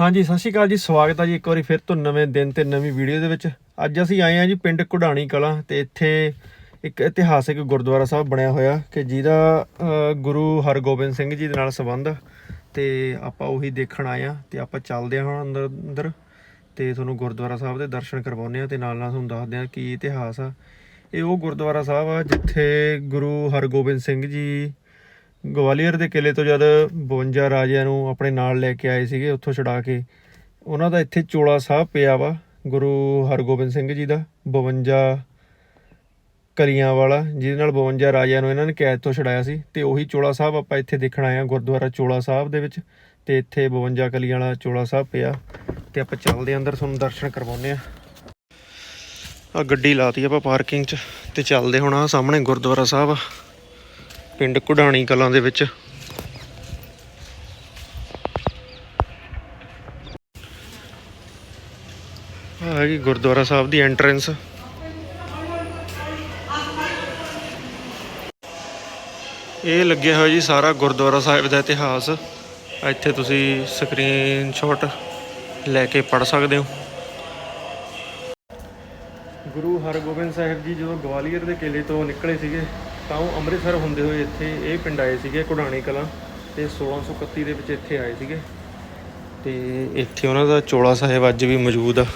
ਹਾਂਜੀ, ਸਤਿ ਸ਼੍ਰੀ ਅਕਾਲ ਜੀ, ਸਵਾਗਤ ਹੈ ਜੀ ਇੱਕ ਵਾਰੀ ਫਿਰ ਤੋਂ ਨਵੇਂ ਦਿਨ ਤੇ ਨਵੀਂ ਵੀਡੀਓ ਦੇ ਵਿੱਚ। ਅੱਜ ਅਸੀਂ ਆਏ ਹਾਂ ਜੀ ਪਿੰਡ ਕੁਢਾਣੀ ਕਲਾਂ ਤੇ ਇੱਥੇ ਇੱਕ ਇਤਿਹਾਸਿਕ ਗੁਰਦੁਆਰਾ ਸਾਹਿਬ ਬਣਿਆ ਹੋਇਆ ਕਿ ਜਿਹਦਾ ਗੁਰੂ ਹਰਗੋਬਿੰਦ ਸਿੰਘ ਜੀ ਦੇ ਨਾਲ ਸੰਬੰਧ ਤੇ ਆਪਾਂ ਉਹੀ ਦੇਖਣ ਆਏ ਹਾਂ ਤੇ ਆਪਾਂ ਚੱਲਦੇ ਹਾਂ ਹੁਣ ਅੰਦਰ ਅੰਦਰ ਤੇ ਤੁਹਾਨੂੰ ਗੁਰਦੁਆਰਾ ਸਾਹਿਬ ਦੇ ਦਰਸ਼ਨ ਕਰਵਾਉਂਦੇ ਆ ਤੇ ਨਾਲ ਨਾਲ ਤੁਹਾਨੂੰ ਦੱਸਦੇ ਆ ਕੀ ਇਤਿਹਾਸ ਆ। ਇਹ ਉਹ ਗੁਰਦੁਆਰਾ ਸਾਹਿਬ ਆ ਜਿੱਥੇ ਗੁਰੂ ਹਰਗੋਬਿੰਦ ਸਿੰਘ ਜੀ ਗਵਾਲੀਅਰ ਦੇ ਕਿਲੇ ਤੋਂ ਜਦ 52 ਰਾਜਿਆਂ ਨੂੰ ਆਪਣੇ ਨਾਲ ਲੈ ਕੇ ਆਏ ਸੀਗੇ, ਉੱਥੋਂ ਛੁਡਾ ਕੇ, ਉਹਨਾਂ ਦਾ ਇੱਥੇ ਚੋਲਾ ਸਾਹਿਬ ਪਿਆ ਵਾ, ਗੁਰੂ ਹਰਗੋਬਿੰਦ ਸਿੰਘ ਜੀ ਦਾ 52 ਕਲੀਆਂ ਵਾਲਾ ਜਿਹਦੇ ਨਾਲ 52 ਰਾਜਿਆਂ ਨੂੰ ਇਹਨਾਂ ਨੇ ਕੈਦ ਤੋਂ ਛੁਡਾਇਆ ਸੀ, ਤੇ ਉਹੀ ਚੋਲਾ ਸਾਹਿਬ ਆਪਾਂ ਇੱਥੇ ਦੇਖਣ ਆਏ ਆ ਗੁਰਦੁਆਰਾ ਚੋਲਾ ਸਾਹਿਬ ਦੇ ਵਿੱਚ, ਤੇ ਇੱਥੇ 52 ਕਲੀਆਂ ਵਾਲਾ ਚੋਲਾ ਸਾਹਿਬ ਪਿਆ, ਤੇ ਆਪਾਂ ਚੱਲਦੇ ਆਂ ਅੰਦਰ, ਤੁਹਾਨੂੰ ਦਰਸ਼ਨ ਕਰਵਾਉਂਦੇ ਆ ਆ ਗੱਡੀ ਲਾਤੀ ਆਪਾਂ ਪਾਰਕਿੰਗ 'ਚ, ਤੇ ਚੱਲਦੇ ਹੁਣ ਆ ਸਾਹਮਣੇ ਗੁਰਦੁਆਰਾ ਸਾਹਿਬ ਆ। ਪਿੰਡ ਕੁਢਾਣੀ ਕਲਾਂ ਦੇ ਵਿੱਚ। ਆਹ ਹੈਗੀ ਗੁਰਦੁਆਰਾ ਸਾਹਿਬ ਦੀ ਐਂਟਰੈਂਸ ਇਹ ਲੱਗਿਆ ਹੋਇਆ ਜੀ ਸਾਰਾ ਗੁਰਦੁਆਰਾ ਸਾਹਿਬ ਦਾ ਇਤਿਹਾਸ। ਇੱਥੇ ਤੁਸੀਂ ਸਕਰੀਨਸ਼ਾਟ ਲੈ ਕੇ ਪੜ ਸਕਦੇ ਹੋ। ਗੁਰੂ ਹਰਗੋਬਿੰਦ ਸਾਹਿਬ ਜੀ ਜਦੋਂ ਗਵਾਲੀਅਰ ਦੇ ਕਿਲੇ ਤੋਂ ਨਿਕਲੇ ਸੀਗੇ ਤਾਂ ਉਹ ਅੰਮ੍ਰਿਤਸਰ ਹੁੰਦੇ ਹੋਏ ਇੱਥੇ ਇਹ ਪਿੰਡ ਆਏ ਸੀਗੇ ਕੁਢਾਣੀ ਕਲਾਂ, ਤੇ 1631 ਦੇ ਵਿੱਚ ਇੱਥੇ ਆਏ ਸੀਗੇ। ਤੇ ਇੱਥੇ ਉਹਨਾਂ ਦਾ ਚੋਲਾ ਸਾਹਿਬ ਅੱਜ ਵੀ ਮੌਜੂਦ ਆ।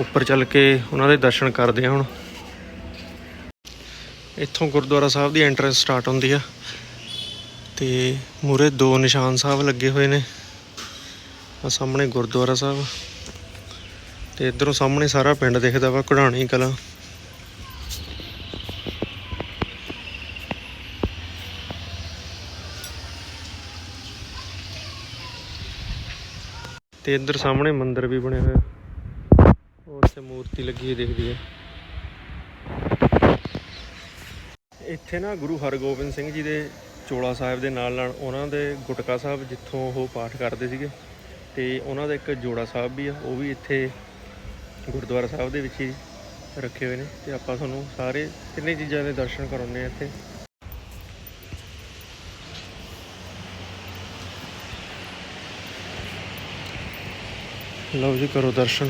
ਉੱਪਰ ਚੱਲ ਕੇ ਉਹਨਾਂ ਦੇ ਦਰਸ਼ਨ ਕਰਦੇ ਆ ਹੁਣ। ਇੱਥੋਂ ਗੁਰਦੁਆਰਾ ਸਾਹਿਬ ਦੀ ਐਂਟਰੈਂਸ ਸਟਾਰਟ ਹੁੰਦੀ ਆ। ਤੇ ਮੂਰੇ ਦੋ ਨਿਸ਼ਾਨ ਸਾਹਿਬ ਲੱਗੇ ਹੋਏ ਨੇ। ਆ ਸਾਹਮਣੇ ਗੁਰਦੁਆਰਾ ਸਾਹਿਬ। ਤੇ ਇਧਰੋਂ ਸਾਹਮਣੇ ਸਾਰਾ ਪਿੰਡ ਦਿਖਦਾ ਵਾ ਕਢਾਣੀ ਕਲਾਂ। ਤੇ ਇੱਧਰ ਸਾਹਮਣੇ ਮੰਦਿਰ ਵੀ ਬਣਿਆ ਹੋਇਆ। ਉਹ ਤੇ ਮੂਰਤੀ ਲੱਗੀ ਹੋਈ ਦਿਖਦੀ ਹੈ। ਇੱਥੇ ਨਾ ਗੁਰੂ ਹਰਗੋਬਿੰਦ ਸਿੰਘ ਜੀ ਦੇ ਚੋਲਾ ਸਾਹਿਬ ਦੇ ਨਾਲ ਨਾਲ ਉਹਨਾਂ ਦੇ ਗੁਟਕਾ ਸਾਹਿਬ ਜਿੱਥੋਂ ਉਹ ਪਾਠ ਕਰਦੇ ਸੀਗੇ, ਤੇ ਉਹਨਾਂ ਦਾ ਇੱਕ ਜੋੜਾ ਸਾਹਿਬ ਵੀ ਆ, ਉਹ ਵੀ ਇੱਥੇ ਗੁਰਦੁਆਰਾ ਸਾਹਿਬ ਦੇ ਵਿੱਚ ਹੀ ਰੱਖੇ ਹੋਏ ਨੇ, ਤੇ ਆਪਾਂ ਤੁਹਾਨੂੰ ਸਾਰੇ ਤਿੰਨੇ ਚੀਜ਼ਾਂ ਦੇ ਦਰਸ਼ਨ ਕਰਾਉਂਦੇ ਆ ਇੱਥੇ। ਲਓ ਜੀ ਕਰੋ ਦਰਸ਼ਨ।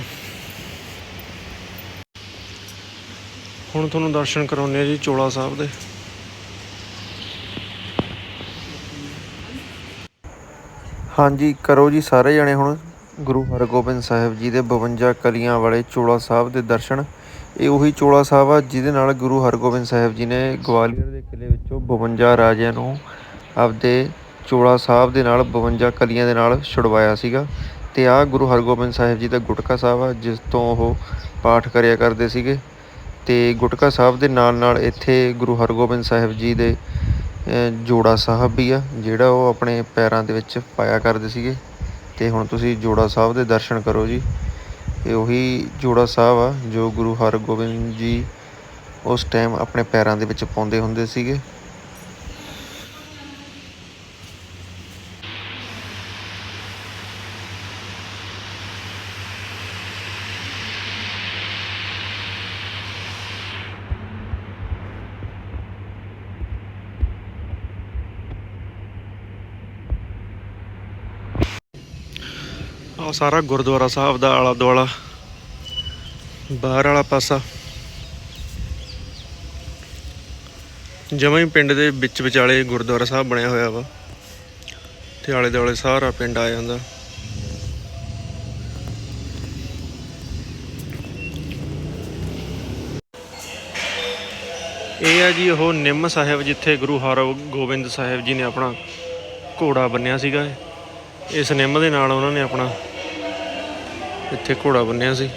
ਹੁਣ ਤੁਹਾਨੂੰ ਦਰਸ਼ਨ ਕਰਾਉਂਦੇ ਆ ਜੀ ਚੋਲਾ ਸਾਹਿਬ ਦੇ। ਹਾਂਜੀ, ਕਰੋ ਜੀ ਸਾਰੇ ਜਣੇ ਹੁਣ ਗੁਰੂ ਹਰਗੋਬਿੰਦ ਸਾਹਿਬ ਜੀ ਦੇ 52 ਕਲੀਆਂ ਵਾਲੇ ਚੋਲਾ ਸਾਹਿਬ ਦੇ ਦਰਸ਼ਨ। ਇਹ ਉਹੀ ਚੋਲਾ ਸਾਹਿਬ ਆ ਜਿਹਦੇ ਨਾਲ ਗੁਰੂ ਹਰਗੋਬਿੰਦ ਸਾਹਿਬ ਜੀ ਨੇ ਗਵਾਲੀਅਰ ਦੇ ਕਿਲੇ ਵਿੱਚੋਂ 52 ਰਾਜਿਆਂ ਨੂੰ ਆਪਦੇ ਚੋਲਾ ਸਾਹਿਬ ਦੇ ਨਾਲ 52 ਕਲੀਆਂ ਦੇ ਨਾਲ ਛੁਡਵਾਇਆ ਸੀਗਾ। ਅਤੇ ਆਹ ਗੁਰੂ ਹਰਗੋਬਿੰਦ ਸਾਹਿਬ ਜੀ ਦਾ ਗੁਟਕਾ ਸਾਹਿਬ ਆ, ਜਿਸ ਤੋਂ ਉਹ ਪਾਠ ਕਰਿਆ ਕਰਦੇ ਸੀਗੇ। ਅਤੇ ਗੁਟਕਾ ਸਾਹਿਬ ਦੇ ਨਾਲ ਨਾਲ ਇੱਥੇ ਗੁਰੂ ਹਰਗੋਬਿੰਦ ਸਾਹਿਬ ਜੀ ਦੇ ਜੋੜਾ ਸਾਹਿਬ ਵੀ ਆ, ਜਿਹੜਾ ਉਹ ਆਪਣੇ ਪੈਰਾਂ ਦੇ ਵਿੱਚ ਪਾਇਆ ਕਰਦੇ ਸੀਗੇ। ਅਤੇ ਹੁਣ ਤੁਸੀਂ ਜੋੜਾ ਸਾਹਿਬ ਦੇ ਦਰਸ਼ਨ ਕਰੋ ਜੀ। ਇਹ ਉਹੀ ਜੋੜਾ ਸਾਹਿਬ ਆ, ਜੋ ਗੁਰੂ ਹਰਗੋਬਿੰਦ ਜੀ ਉਸ ਟਾਈਮ ਆਪਣੇ ਪੈਰਾਂ ਦੇ ਵਿੱਚ ਪਾਉਂਦੇ ਹੁੰਦੇ ਸੀਗੇ। ਆ ਸਾਰਾ ਗੁਰਦੁਆਰਾ ਸਾਹਿਬ ਦਾ ਆਲਾ ਦੁਆਲਾ, ਬਾਹਰ ਵਾਲਾ ਪਾਸਾ। ਜਮਾਂ ਹੀ ਪਿੰਡ ਦੇ ਵਿੱਚ ਵਿਚਾਲੇ ਗੁਰਦੁਆਰਾ ਸਾਹਿਬ ਬਣਿਆ ਹੋਇਆ ਵਾ। ਤੇ ਆਲੇ ਦੁਆਲੇ ਸਾਰਾ ਪਿੰਡ ਆ ਜਾਂਦਾ। ਇਹ ਆ ਜੀ ਉਹ ਨਿੰਮ ਸਾਹਿਬ ਜਿੱਥੇ ਗੁਰੂ ਹਰਗੋਬਿੰਦ ਸਾਹਿਬ ਜੀ ਨੇ ਆਪਣਾ ਘੋੜਾ ਬੰਨਿਆ ਸੀਗਾ। ਇਸ ਨਿੰਮ ਦੇ ਨਾਲ ਉਹਨਾਂ ਨੇ ਆਪਣਾ ਇੱਥੇ ਘੋੜਾ ਬੰਨਿਆ ਸੀ।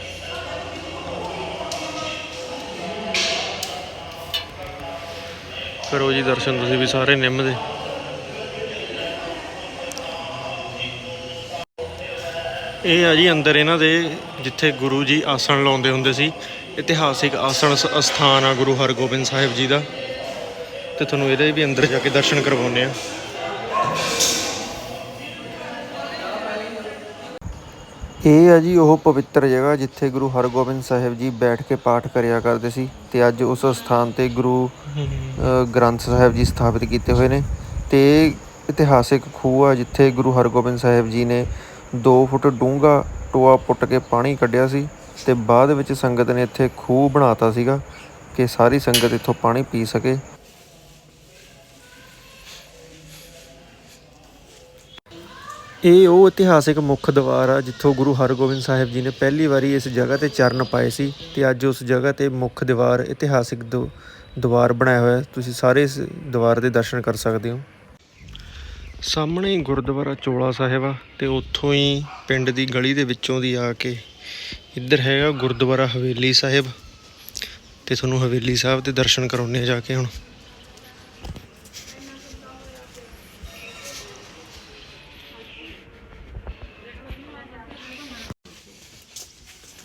ਕਰੋ ਜੀ ਦਰਸ਼ਨ ਤੁਸੀਂ ਵੀ ਸਾਰੇ ਨਿੰਮ ਦੇ। ਇਹ ਆ ਜੀ ਅੰਦਰ ਇਹਨਾਂ ਦੇ ਜਿੱਥੇ ਗੁਰੂ ਜੀ ਆਸਣ ਲਾਉਂਦੇ ਹੁੰਦੇ ਸੀ। ਇਤਿਹਾਸਿਕ ਆਸਣ ਸ- ਅਸਥਾਨ ਆ ਗੁਰੂ ਹਰਗੋਬਿੰਦ ਸਾਹਿਬ ਜੀ ਦਾ। ਤੇ ਤੁਹਾਨੂੰ ਇਹਦੇ ਵੀ ਅੰਦਰ ਜਾ ਕੇ ਦਰਸ਼ਨ ਕਰਵਾਉਂਦੇ ਆ। ਇਹ ਆ ਜੀ ਉਹ ਪਵਿੱਤਰ ਜਗ੍ਹਾ ਜਿੱਥੇ ਗੁਰੂ ਹਰਗੋਬਿੰਦ ਸਾਹਿਬ ਜੀ ਬੈਠ ਕੇ ਪਾਠ ਕਰਿਆ ਕਰਦੇ ਸੀ ਤੇ ਅੱਜ ਉਸ ਸਥਾਨ ਤੇ ਗੁਰੂ ਗ੍ਰੰਥ ਸਾਹਿਬ ਜੀ ਸਥਾਪਿਤ ਕੀਤੇ ਹੋਏ ਨੇ ਤੇ ਇਤਿਹਾਸਿਕ ਖੂਹ ਆ ਜਿੱਥੇ ਗੁਰੂ ਹਰਗੋਬਿੰਦ ਸਾਹਿਬ ਜੀ ਨੇ 2 ਫੁੱਟ ਡੂੰਘਾ ਟੋਆ ਪੁੱਟ ਕੇ ਪਾਣੀ ਕੱਢਿਆ ਸੀ ਤੇ ਬਾਅਦ ਵਿੱਚ ਸੰਗਤ ਨੇ ਇੱਥੇ ਖੂਹ ਬਣਾਤਾ ਸੀਗਾ ਕਿ ਸਾਰੀ ਸੰਗਤ ਇੱਥੋਂ ਪਾਣੀ ਪੀ ਸਕੇ ਇਹ ਉਹ ਇਤਿਹਾਸਿਕ ਮੁੱਖ ਦੁਆਰ ਆ ਜਿੱਥੋਂ ਗੁਰੂ ਹਰਗੋਬਿੰਦ ਸਾਹਿਬ ਜੀ ਨੇ ਪਹਿਲੀ ਵਾਰੀ ਇਸ ਜਗ੍ਹਾ ਤੇ ਚਰਨ ਪਾਏ ਸੀ ਤੇ ਅੱਜ ਉਸ ਜਗ੍ਹਾ ਤੇ ਮੁੱਖ ਦੀਵਾਰ, ਇਤਿਹਾਸਿਕ ਦੋ ਦੀਵਾਰ ਬਣਾਇਆ ਹੋਇਆ। ਤੁਸੀਂ ਸਾਰੇ ਇਸ ਦੀਵਾਰ ਦੇ ਦਰਸ਼ਨ ਕਰ ਸਕਦੇ ਹੋ। ਸਾਹਮਣੇ ਹੀ ਗੁਰਦੁਆਰਾ ਚੋਲਾ ਸਾਹਿਬ ਆ ਤੇ ਉੱਥੋਂ ਹੀ ਪਿੰਡ ਦੀ ਗਲੀ ਦੇ ਵਿੱਚੋਂ ਦੀ ਆ ਕੇ ਇੱਧਰ ਹੈਗਾ ਗੁਰਦੁਆਰਾ ਹਵੇਲੀ ਸਾਹਿਬ। ਤੇ ਤੁਹਾਨੂੰ ਹਵੇਲੀ ਸਾਹਿਬ ਦੇ ਦਰਸ਼ਨ ਕਰਾਉਣੇ ਆ ਜਾ ਕੇ ਹੁਣ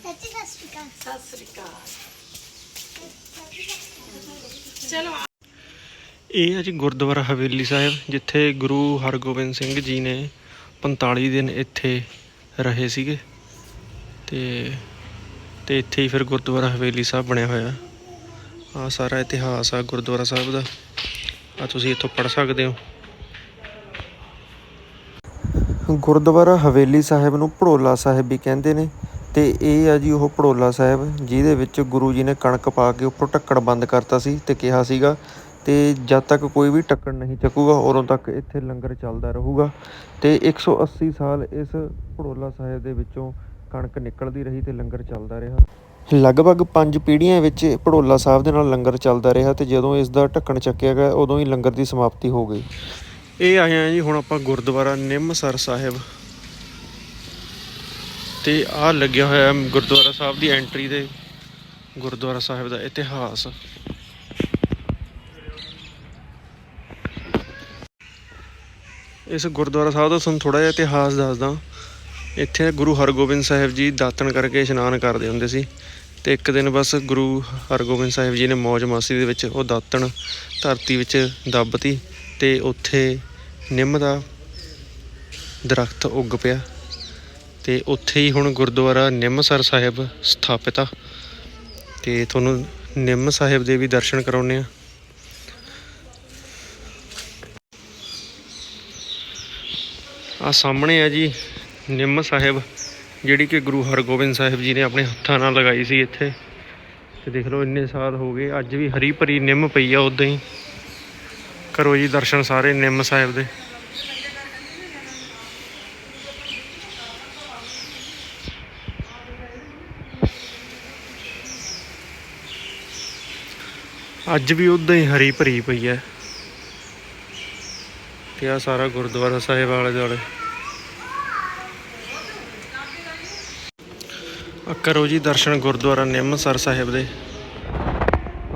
ਚਾਚੀ ਸਤਿ ਸ਼੍ਰੀ ਅਕਾਲ ਸਤਿ ਸ੍ਰੀ ਅਕਾਲ ਚਲੋ ਇਹ ਹੈ ਜੀ ਗੁਰਦੁਆਰਾ ਹਵੇਲੀ ਸਾਹਿਬ, ਜਿੱਥੇ ਗੁਰੂ ਹਰਗੋਬਿੰਦ ਸਿੰਘ ਜੀ ਨੇ 45 ਦਿਨ ਇੱਥੇ ਰਹੇ ਸੀਗੇ। ਤੇ ਤੇ ਇੱਥੇ ਹੀ ਫਿਰ ਗੁਰਦੁਆਰਾ ਹਵੇਲੀ ਸਾਹਿਬ ਬਣਿਆ ਹੋਇਆ। ਆ ਸਾਰਾ ਇਤਿਹਾਸ ਆ ਗੁਰਦੁਆਰਾ ਸਾਹਿਬ ਦਾ। ਆ ਤੁਸੀਂ ਇੱਥੋਂ ਪੜ ਸਕਦੇ ਹੋ। ਗੁਰਦੁਆਰਾ ਹਵੇਲੀ ਸਾਹਿਬ ਨੂੰ ਭੜੋਲਾ ਸਾਹਿਬ ਵੀ ਕਹਿੰਦੇ ਨੇ। ਤੇ ਇਹ ਆ ਜੀ ਉਹ ਭੜੋਲਾ ਸਾਹਿਬ, ਜਿਹਦੇ ਵਿੱਚ ਗੁਰੂ ਜੀ ਨੇ ਕਣਕ ਪਾ ਕੇ ਉੱਪਰ ਢੱਕਣ ਬੰਦ ਕਰਤਾ ਸੀ ਤੇ ਕਿਹਾ ਸੀਗਾ ਤੇ ਜਦ ਤੱਕ ਕੋਈ ਵੀ ਢੱਕਣ ਨਹੀਂ ਚੱਕੂਗਾ, ਉਦੋਂ ਤੱਕ ਇੱਥੇ ਲੰਗਰ ਚੱਲਦਾ ਰਹੂਗਾ। ਤੇ 180 ਸਾਲ ਇਸ ਭੜੋਲਾ ਸਾਹਿਬ ਦੇ ਵਿੱਚੋਂ ਕਣਕ ਨਿਕਲਦੀ ਰਹੀ ਤੇ ਲੰਗਰ ਚੱਲਦਾ ਰਿਹਾ। ਲਗਭਗ 5 ਪੀੜ੍ਹੀਆਂ ਵਿੱਚ ਭੜੋਲਾ ਸਾਹਿਬ ਦੇ ਨਾਲ ਲੰਗਰ ਚੱਲਦਾ ਰਿਹਾ ਤੇ ਜਦੋਂ ਇਸ ਦਾ ਢੱਕਣ ਚੱਕਿਆ ਗਿਆ, ਉਦੋਂ ਹੀ ਲੰਗਰ ਦੀ ਸਮਾਪਤੀ ਹੋ ਗਈ। ਇਹ ਆਏ ਆ ਜੀ ਹੁਣ ਆਪਾਂ ਗੁਰਦੁਆਰਾ ਨਿੰਮਸਰ ਸਾਹਿਬ ਤੇ ਆ ਲੱਗਿਆ ਹੋਇਆ ਹੈ ਗੁਰਦੁਆਰਾ ਸਾਹਿਬ ਦੀ ਐਂਟਰੀ ਦੇ ਗੁਰਦੁਆਰਾ ਸਾਹਿਬ ਦਾ ਇਤਿਹਾਸ। ਇਸ ਗੁਰਦੁਆਰਾ ਸਾਹਿਬ ਦਾ ਤੁਹਾਨੂੰ ਥੋੜਾ ਜਿਹਾ ਇਤਿਹਾਸ ਦੱਸਦਾ। ਇੱਥੇ ਗੁਰੂ ਹਰਗੋਬਿੰਦ ਸਾਹਿਬ ਜੀ ਦਾਤਣ ਕਰਕੇ ਇਸ਼ਨਾਨ ਕਰਦੇ ਹੁੰਦੇ ਸੀ ਤੇ ਇੱਕ ਦਿਨ ਬਸ ਗੁਰੂ ਹਰਗੋਬਿੰਦ ਸਾਹਿਬ ਜੀ ਨੇ ਮੌਜ ਮਾਸੀ ਦੇ ਵਿੱਚ ਉਹ ਦਾਤਣ ਧਰਤੀ ਵਿੱਚ ਦੱਬਤੀ ਤੇ ਉੱਥੇ ਨਿੰਮ ਦਾ ਦਰਖਤ ਉੱਗ ਪਿਆ। ਤੇ ਉੱਥੇ ਹੀ ਹੁਣ ਗੁਰਦੁਆਰਾ ਨਿੰਮਸਰ ਸਾਹਿਬ ਸਥਾਪਿਤ ਆ। ਤੇ ਤੁਹਾਨੂੰ ਨਿੰਮ ਸਾਹਿਬ ਦੇ ਵੀ ਦਰਸ਼ਨ ਕਰਾਉਨੇ ਆ। ਆ ਸਾਹਮਣੇ ਆ ਜੀ ਨਿੰਮ ਸਾਹਿਬ, ਜਿਹੜੀ ਕਿ ਗੁਰੂ ਹਰਗੋਬਿੰਦ ਸਾਹਿਬ ਜੀ ਨੇ ਆਪਣੇ ਹੱਥਾਂ ਨਾਲ ਲਗਾਈ ਸੀ ਇੱਥੇ। ਤੇ ਦੇਖ ਲਓ ਇੰਨੇ ਸਾਲ ਹੋ ਗਏ, ਅੱਜ ਵੀ ਹਰੀ ਭਰੀ ਨਿੰਮ ਪਈ ਆ ਉਦਾਂ ਹੀ। ਕਰੋ ਜੀ ਦਰਸ਼ਨ ਸਾਰੇ ਨਿੰਮ ਸਾਹਿਬ ਦੇ। ਅੱਜ ਵੀ ਉਦਾਂ ਹੀ ਹਰੀ ਭਰੀ ਪਈ ਹੈ। ਤੇ ਆ ਸਾਰਾ ਗੁਰਦੁਆਰਾ ਸਾਹਿਬ ਆਲੇ ਦੁਆਲੇ। ਆ ਕਰੋ ਜੀ ਦਰਸ਼ਨ ਗੁਰਦੁਆਰਾ ਨਿੰਮਸਰ ਸਾਹਿਬ ਦੇ।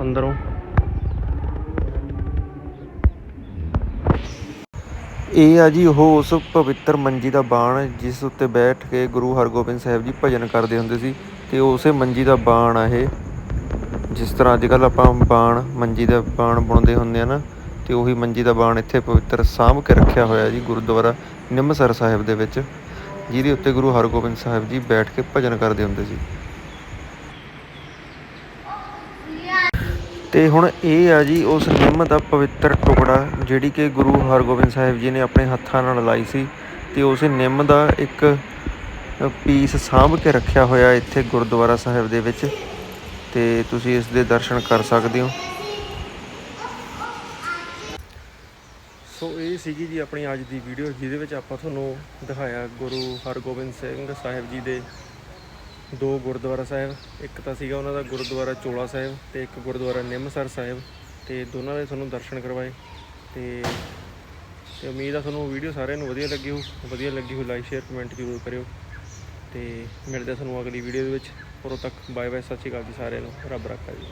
ਅੰਦਰੋਂ। ਇਹ ਆ ਜੀ ਉਹ ਉਸ ਪਵਿੱਤਰ ਮੰਜੀ ਦਾ ਬਾਣ ਜਿਸ ਉੱਤੇ ਬੈਠ ਕੇ ਗੁਰੂ ਹਰਗੋਬਿੰਦ ਸਾਹਿਬ ਜੀ ਭਜਨ ਕਰਦੇ ਹੁੰਦੇ ਸੀ। ਤੇ ਉਸੇ ਮੰਜੀ ਦਾ ਬਾਣ ਆ ਇਹ। ਜਿਸ ਤਰ੍ਹਾਂ ਅੱਜ ਕੱਲ ਆਪਾਂ ਬਾਣ, ਮੰਜੀ ਦਾ ਬਾਣ ਬੁਣਦੇ ਹੁੰਦੇ ਆ ਨਾ, ਤੇ ਉਹੀ ਮੰਜੀ ਦਾ ਬਾਣ ਇੱਥੇ ਪਵਿੱਤਰ ਸਾਂਭ ਕੇ ਰੱਖਿਆ ਹੋਇਆ ਜੀ ਗੁਰਦੁਆਰਾ ਨਿੰਮਸਰ ਸਾਹਿਬ ਦੇ ਵਿੱਚ, ਜਿਹਦੇ ਉੱਤੇ ਗੁਰੂ ਹਰਗੋਬਿੰਦ ਸਾਹਿਬ ਜੀ ਬੈਠ ਕੇ ਭਜਨ ਕਰਦੇ ਹੁੰਦੇ ਸੀ। ਤੇ ਹੁਣ ਇਹ ਆ ਜੀ ਉਸ ਨਿੰਮ ਦਾ ਪਵਿੱਤਰ ਟੁਕੜਾ, ਜਿਹੜੀ ਕਿ ਗੁਰੂ ਹਰਗੋਬਿੰਦ ਸਾਹਿਬ ਜੀ ਨੇ ਆਪਣੇ ਹੱਥਾਂ ਨਾਲ ਲਾਈ ਸੀ, ਤੇ ਉਸ ਨਿੰਮ ਦਾ ਇੱਕ ਪੀਸ ਸਾਂਭ ਕੇ ਰੱਖਿਆ ਹੋਇਆ ਇੱਥੇ ਗੁਰਦੁਆਰਾ ਸਾਹਿਬ ਦੇ ਵਿੱਚ। ਤੇ ਤੁਸੀਂ ਇਸ ਦੇ ਦਰਸ਼ਨ ਕਰ ਸਕਦੇ ਹੋ। ਸੋ ਇਹ ਸੀਗੀ ਜੀ ਆਪਣੀ ਅੱਜ ਦੀ ਵੀਡੀਓ ਜਿਹਦੇ ਵਿੱਚ ਆਪਾਂ ਤੁਹਾਨੂੰ ਦਿਖਾਇਆ ਗੁਰੂ ਹਰਗੋਬਿੰਦ ਸਿੰਘ ਸਾਹਿਬ ਜੀ ਦੇ ਦੋ ਗੁਰਦੁਆਰਾ ਸਾਹਿਬ। ਇੱਕ ਤਾਂ ਸੀਗਾ ਉਹਨਾਂ ਦਾ ਗੁਰਦੁਆਰਾ ਚੋਲਾ ਸਾਹਿਬ ਤੇ ਇੱਕ ਗੁਰਦੁਆਰਾ ਨਿੰਮਸਰ ਸਾਹਿਬ। ਤੇ ਦੋਨਾਂ ਦੇ ਤੁਹਾਨੂੰ ਦਰਸ਼ਨ ਕਰਵਾਏ। ਤੇ ਤੇ ਉਮੀਦ ਆ ਤੁਹਾਨੂੰ ਵੀਡੀਓ ਸਾਰਿਆਂ ਨੂੰ ਵਧੀਆ ਲੱਗੀ ਹੋ ਵਧੀਆ ਲੱਗੀ ਹੋ ਲਾਈਕ ਸ਼ੇਅਰ ਕਮੈਂਟ ਜ਼ਰੂਰ ਕਰਿਓ। ਤੇ ਮਿਲਦੇ ਤੁਹਾਨੂੰ ਅਗਲੀ ਵੀਡੀਓ ਦੇ ਵਿੱਚ। ਉਦੋਂ ਤੱਕ ਬਾਏ ਬਾਏ ਸਤਿ ਸ਼੍ਰੀ ਅਕਾਲ ਜੀ ਸਾਰਿਆਂ ਨੂੰ ਰੱਬ ਰੱਖਾ ਜੀ।